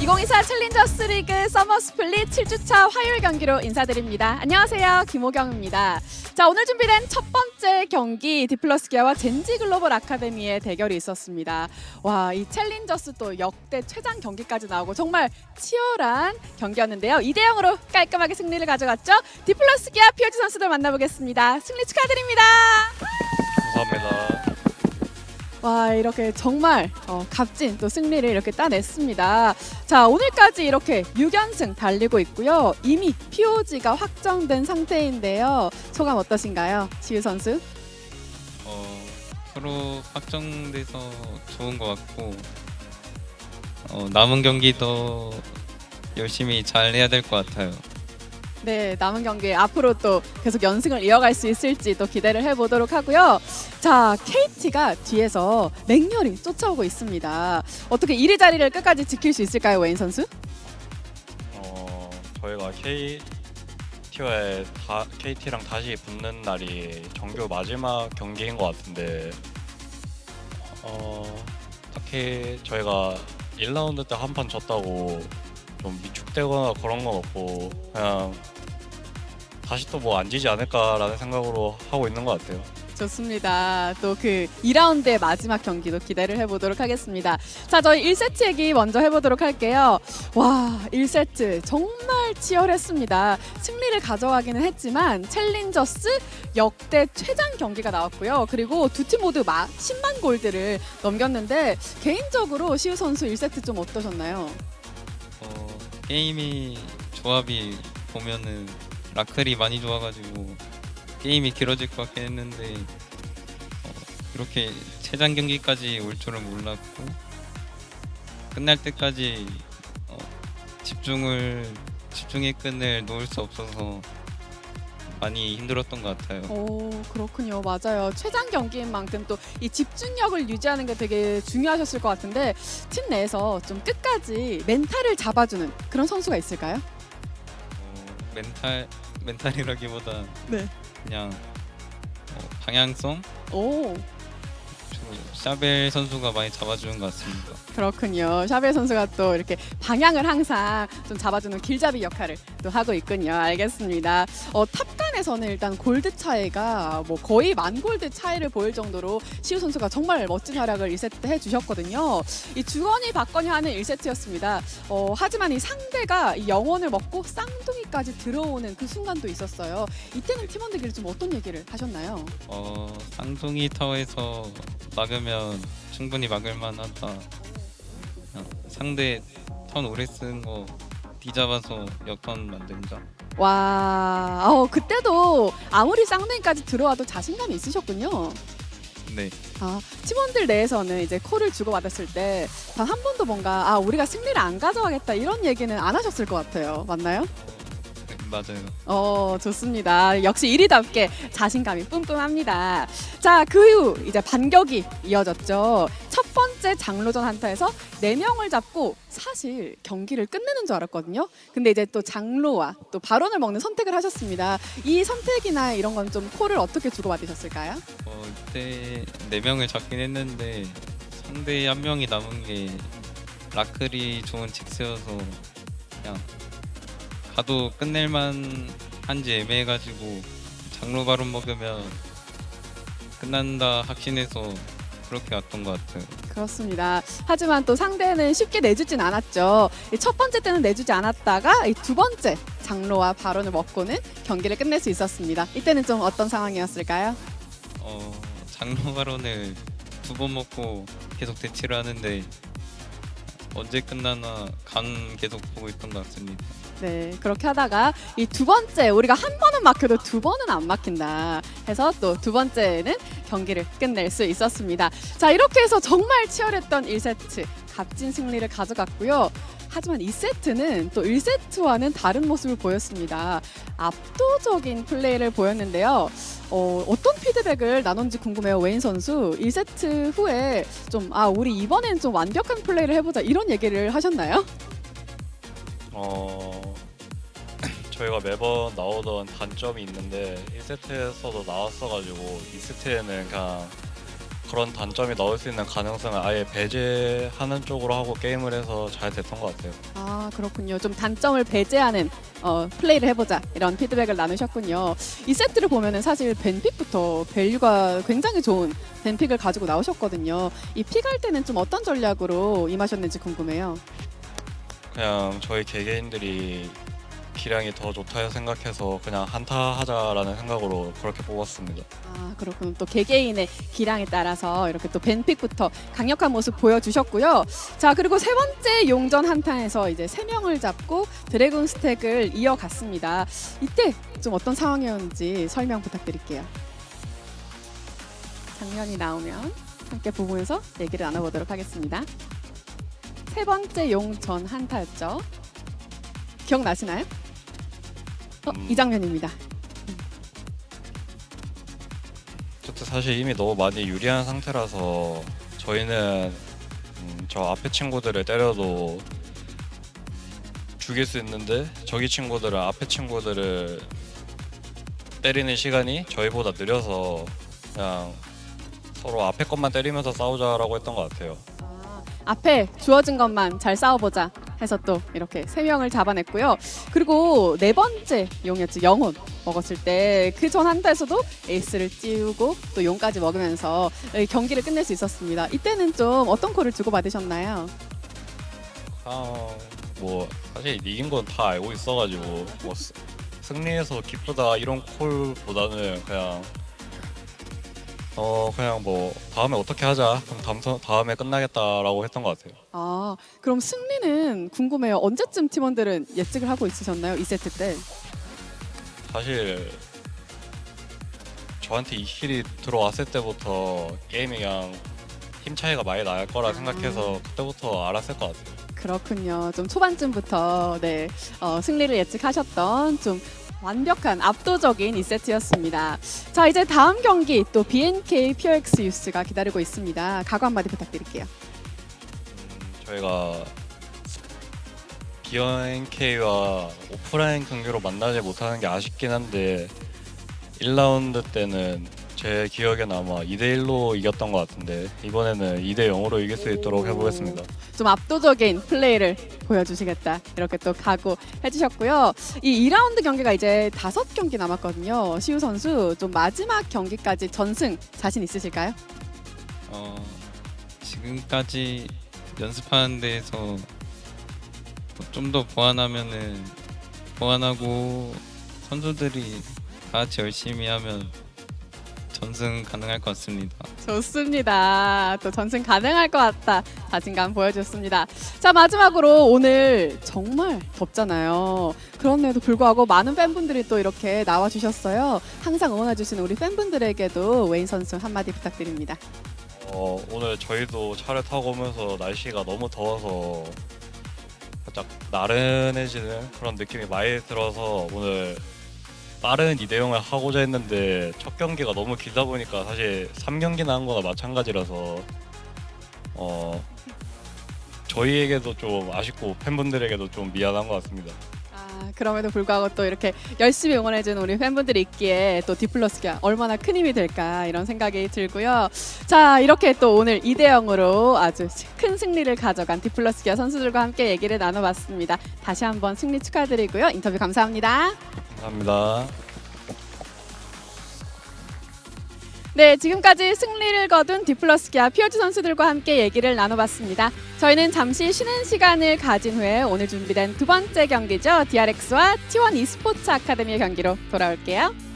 2024 챌린저스 리그 서머 스플릿 7주차 화요일 경기로 인사드립니다. 안녕하세요. 김호경입니다. 자, 오늘 준비된 첫 번째 경기 디플러스 기아와 젠지 글로벌 아카데미의 대결이 있었습니다. 와, 이 챌린저스 또 역대 최장 경기까지 나오고 정말 치열한 경기였는데요. 2대 0으로 깔끔하게 승리를 가져갔죠. 디플러스 기아 피어지 선수들 만나보겠습니다. 승리 축하드립니다. 감사합니다. 와 이렇게 정말 어, 값진 또 승리를 이렇게 따냈습니다. 자 오늘까지 이렇게 6연승 달리고 있고요. 이미 POG가 확정된 상태인데요. 소감 어떠신가요, 지우 선수? 어, 프로 확정돼서 좋은 것 같고 어, 남은 경기 더 열심히 잘 해야 될 것 같아요. 네 남은 경기 앞으로 또 계속 연승을 이어갈 수 있을지 또 기대를 해보도록 하고요. 자 KT가 뒤에서 맹렬히 쫓아오고 있습니다. 어떻게 1위 자리를 끝까지 지킬 수 있을까요, 웨인 선수? 어 저희가 KT와의 다 KT랑 다시 붙는 날이 정규 마지막 경기인 것 같은데 어 딱히 저희가 1라운드 때 한 판 졌다고 좀 위축되거나 그런 건 없고 그냥 다시 또 뭐 안 지지 않을까라는 생각으로 하고 있는 것 같아요. 좋습니다. 또 그 2라운드의 마지막 경기도 기대를 해보도록 하겠습니다. 자, 저희 1세트 얘기 먼저 해보도록 할게요. 와, 1세트 정말 치열했습니다. 승리를 가져가기는 했지만 챌린저스 역대 최장 경기가 나왔고요. 그리고 두 팀 모두 마, 10만 골드를 넘겼는데 개인적으로 시우 선수 1세트 좀 어떠셨나요? 어, 게임이 조합이 보면은 라클이 많이 좋아가지고 게임이 길어질 것 같긴 했는데 어, 이렇게 최장 경기까지 올 줄은 몰랐고 끝날 때까지 어, 집중을 집중의 끈을 놓을 수 없어서 많이 힘들었던 것 같아요. 오 그렇군요 맞아요 최장 경기인 만큼 또 이 집중력을 유지하는 게 되게 중요하셨을 것 같은데 팀 내에서 좀 끝까지 멘탈을 잡아주는 그런 선수가 있을까요? 어, 멘탈 멘탈이라기보다 네. 그냥 어, 방향성 오 샤벨 선수가 많이 잡아주는 것 같습니다. 그렇군요. 샤벨 선수가 또 이렇게 방향을 항상 좀 잡아주는 길잡이 역할을 또 하고 있군요. 알겠습니다. 어, 탑간에서는 일단 골드 차이가 뭐 거의 만 골드 차이를 보일 정도로 시우 선수가 정말 멋진 활약을 1세트 해주셨거든요. 이 주거니 받거니 하는 1세트였습니다. 어, 하지만 이 상대가 이 영혼을 먹고 쌍둥이까지 들어오는 그 순간도 있었어요. 이때는 팀원들끼리 좀 어떤 얘기를 하셨나요? 어, 쌍둥이 타워에서 막으면 충분히 막을 만하다. 그냥 상대 턴 오래 쓴거 뒤잡아서 역턴 만든다. 와, 어, 그때도 아무리 쌍둥이까지 들어와도 자신감이 있으셨군요. 네, 아, 팀원들 내에서는 이제 콜을 주고받았을 때 단 한 번도 뭔가 아 우리가 승리를 안 가져가겠다 이런 얘기는 안 하셨을 것 같아요. 맞나요? 네, 맞아요. 어 좋습니다. 역시 1위답게 자신감이 뿜뿜합니다. 자그후 이제 반격이 이어졌죠. 첫 번째 장로전 한타에서 4명을 잡고 사실 경기를 끝내는 줄 알았거든요. 근데 이제 또 장로와 또 발언을 먹는 선택을 하셨습니다. 이 선택이나 이런 건 좀 콜을 어떻게 주고받으셨을까요? 어, 이때 네 명을 잡긴 했는데 상대 한 명이 남은 게 라클이 좋은 직스여서 그냥 가도 끝낼만 한지 애매해가지고 장로 바론 먹으면 끝난다 확신해서 그렇게 왔던 것 같아요. 그렇습니다. 하지만 또 상대는 쉽게 내주진 않았죠. 이첫 번째 때는 내주지 않았다가 이두 번째 장로와 발언을 먹고는 경기를 끝낼 수 있었습니다. 이때는 좀 어떤 상황이었을까요? 어, 장로 발언을 두 번 먹고 계속 대치를 하는데 언제 끝나나 간 계속 보고 있던 것 같습니다. 네, 그렇게 하다가 이 두 번째 우리가 한 번은 막혀도 두 번은 안 막힌다 해서 또 두 번째는 경기를 끝낼 수 있었습니다. 자, 이렇게 해서 정말 치열했던 1세트 값진 승리를 가져갔고요. 하지만 2세트는 또 1세트와는 다른 모습을 보였습니다. 압도적인 플레이를 보였는데요. 어, 어떤 피드백을 나눴는지 궁금해요. 웨인 선수 1세트 후에 좀 아, 우리 이번엔 좀 완벽한 플레이를 해보자 이런 얘기를 하셨나요? 어 저희가 매번 나오던 단점이 있는데 1세트에서도 나왔어가지고 2세트에는 그냥 그런 단점이 나올 수 있는 가능성을 아예 배제하는 쪽으로 하고 게임을 해서 잘 됐던 것 같아요. 아 그렇군요. 좀 단점을 배제하는 어, 플레이를 해보자 이런 피드백을 나누셨군요. 이 세트를 보면은 사실 벤픽부터 밸류가 굉장히 좋은 벤픽을 가지고 나오셨거든요. 이 픽할 때는 좀 어떤 전략으로 임하셨는지 궁금해요. 그냥 저희 개개인들이 기량이 더 좋다 생각해서 그냥 한타 하자라는 생각으로 그렇게 뽑았습니다. 아 그렇군요. 또 개개인의 기량에 따라서 이렇게 또 벤픽부터 강력한 모습 보여주셨고요. 자 그리고 세 번째 용전 한타에서 이제 세 명을 잡고 드래곤 스택을 이어갔습니다. 이때 좀 어떤 상황이었는지 설명 부탁드릴게요. 장면이 나오면 함께 보면서 얘기를 나눠보도록 하겠습니다. 세 번째 용전 한타였죠. 기억나시나요? 어, 음. 이 장면입니다. 그때 사실 이미 너무 많이 유리한 상태라서 저희는 음, 저 앞에 친구들을 때려도 죽일 수 있는데 저기 친구들은 앞에 친구들을 때리는 시간이 저희보다 느려서 그냥 서로 앞에 것만 때리면서 싸우자라고 했던 것 같아요. 아, 앞에 주어진 것만 잘 싸워보자 해서 또 이렇게 세 명을 잡아냈고요. 그리고 네 번째 용이었죠. 영혼 먹었을 때 그 전 한타에서도 에이스를 띄우고 또 용까지 먹으면서 이 경기를 끝낼 수 있었습니다. 이때는 좀 어떤 콜을 주고 받으셨나요? 아, 뭐 사실 이긴 건 다 알고 있어가지고 뭐 스- 승리해서 기쁘다 이런 콜보다는 그냥 어 그냥 뭐 다음에 어떻게 하자 그럼 다음 선- 다음에 끝나겠다라고 했던 것 같아요. 아, 그럼 승리는 궁금해요. 언제쯤 팀원들은 예측을 하고 있으셨나요? 이 세트 때? 사실 저한테 이 힐이 들어왔을 때부터 게임이 그냥 힘 차이가 많이 날 거라 생각해서 그때부터 알았을 것 같아요. 그렇군요. 좀 초반쯤부터 네 어, 승리를 예측하셨던 좀 완벽한 압도적인 이 세트였습니다. 자 이제 다음 경기 또 BNK POX 유스가 기다리고 있습니다. 각오 한마디 부탁드릴게요. 음, 저희가 BNK와 오프라인 경기로 만나지 못하는 게 아쉽긴 한데 1라운드 때는 제 기억에는 아마 2대 1로 이겼던 것 같은데 이번에는 2대 0으로 이길 수 있도록 해보겠습니다. 좀 압도적인 플레이를 보여주시겠다 이렇게 또 각오해 주셨고요. 이 2라운드 경기가 이제 다섯 경기 남았거든요. 시우 선수 좀 마지막 경기까지 전승 자신 있으실까요? 어, 지금까지 연습하는 데에서 좀 더 보완하면은 보완하고 선수들이 다 같이 열심히 하면 전승 가능할 것 같습니다. 좋습니다. 또 전승 가능할 것 같다. 자신감 보여줬습니다. 자 마지막으로 오늘 정말 덥잖아요. 그런데도 불구하고 많은 팬분들이 또 이렇게 나와주셨어요. 항상 응원해주시는 우리 팬분들에게도 웨인 선수 한마디 부탁드립니다. 어, 오늘 저희도 차를 타고 오면서 날씨가 너무 더워서 살짝 나른해지는 그런 느낌이 많이 들어서 오늘 빠른 2대0을 하고자 했는데 첫 경기가 너무 길다 보니까 사실 3경기나 한 거나 마찬가지라서 어 저희에게도 좀 아쉽고 팬분들에게도 좀 미안한 것 같습니다. 아, 그럼에도 불구하고 또 이렇게 열심히 응원해주는 우리 팬분들이 있기에 또 디플러스가 얼마나 큰 힘이 될까 이런 생각이 들고요. 자, 이렇게 또 오늘 2대 0으로 아주 큰 승리를 가져간 디플러스 기아 선수들과 함께 얘기를 나눠봤습니다. 다시 한번 승리 축하드리고요. 인터뷰 감사합니다. 감사합니다. 네, 지금까지 승리를 거둔 디플러스 기아 피어즈 선수들과 함께 얘기를 나눠봤습니다. 저희는 잠시 쉬는 시간을 가진 후에 오늘 준비된 두 번째 경기죠. DRX와 T1 e스포츠 아카데미의 경기로 돌아올게요.